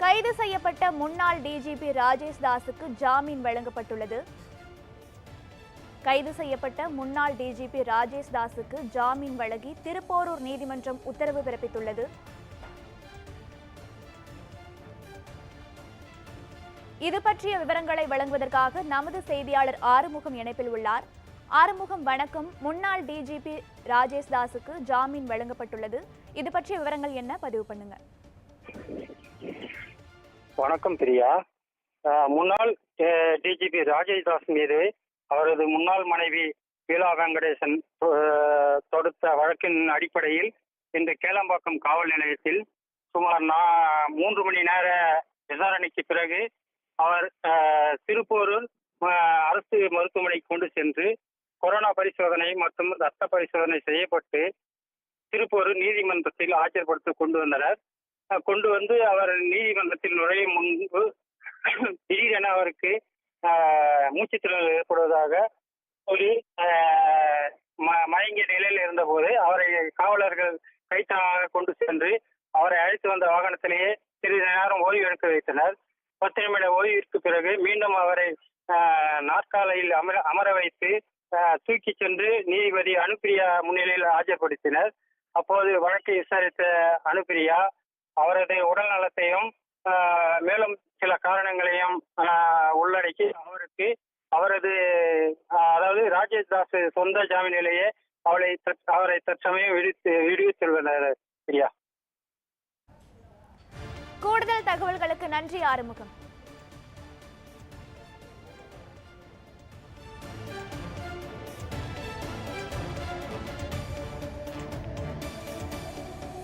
கைது செய்யப்பட்ட முன்னாள் டிஜிபி ராஜேஷ் தாஸுக்கு ஜாமீன் வழங்கப்பட்டுள்ளது. கைது செய்யப்பட்ட முன்னாள் டிஜிபி ராஜேஷ் தாஸுக்கு ஜாமீன் வழங்கி திருப்போரூர் நீதிமன்றம் உத்தரவு பிறப்பித்துள்ளது. இது பற்றிய விவரங்களை வழங்குவதற்காக நமது செய்தியாளர் ஆறுமுகம் இணைப்பில் உள்ளார். ஆறுமுகம் வணக்கம். முன்னாள் டிஜிபி ராஜேஷ் தாஸுக்கு ஜாமீன் வழங்கப்பட்டுள்ளது. இது பற்றிய விவரங்கள் என்ன? பதிவு பண்ணுங்க. வணக்கம் பிரியா. முன்னாள் டிஜிபி ராஜேஷ் தாஸ் மீது அவரது முன்னாள் மனைவி பீலா வெங்கடேசன் தொடுத்த வழக்கின் அடிப்படையில் இன்று கேளம்பாக்கம் காவல் நிலையத்தில் சுமார் நா மூன்று மணி நேர விசாரணைக்கு பிறகு அவர் திருப்பூரூர் திருப்போரூர் அரசு மருத்துவமனைக்கு கொண்டு சென்று கொரோனா பரிசோதனை மற்றும் ரத்த பரிசோதனை செய்யப்பட்டு திருப்பூர் நீதிமன்றத்தில் ஆஜர்படுத்த கொண்டு வந்தனர். கொண்டு வந்து அவர் நீதிமன்றத்தில் நுழையும் முன்பு திடீரென அவருக்கு ஆஹ், மூச்சுத்திணறல் ஏற்படுவதாக சொல்லி ம- மயங்கிய நிலையில் இருந்தபோது அவரை காவலர்கள் கைத்தானாக கொண்டு சென்று அவரை அழைத்து வந்த வாகனத்திலேயே சிறிது நேரம் ஓய்வு எடுக்க வைத்தனர். பத்து நிமிட ஓய்விற்கு பிறகு மீண்டும் அவரை நாற்காலையில் அமர அமர வைத்து தூக்கி சென்று நீதிபதி அனுப்பிரியா முன்னிலையில் ஆஜர்படுத்தினர். அப்போது வழக்கை விசாரித்த அனுப்பிரியா அவரது உடல் நலத்தையும் ஆஹ், மேலும் சில காரணங்களையும் உள்ளடக்கி அவருக்கு அவரது அதாவது ராஜேஷ் தாஸ் சொந்த ஜாமீனிலேயே அவளை தற்- அவரை தற்சமயம் விடுத்து விடுவித்துள்ளனர் பிரியா. கூடுதல் தகவல்களுக்கு நன்றி ஆறுமுகம்.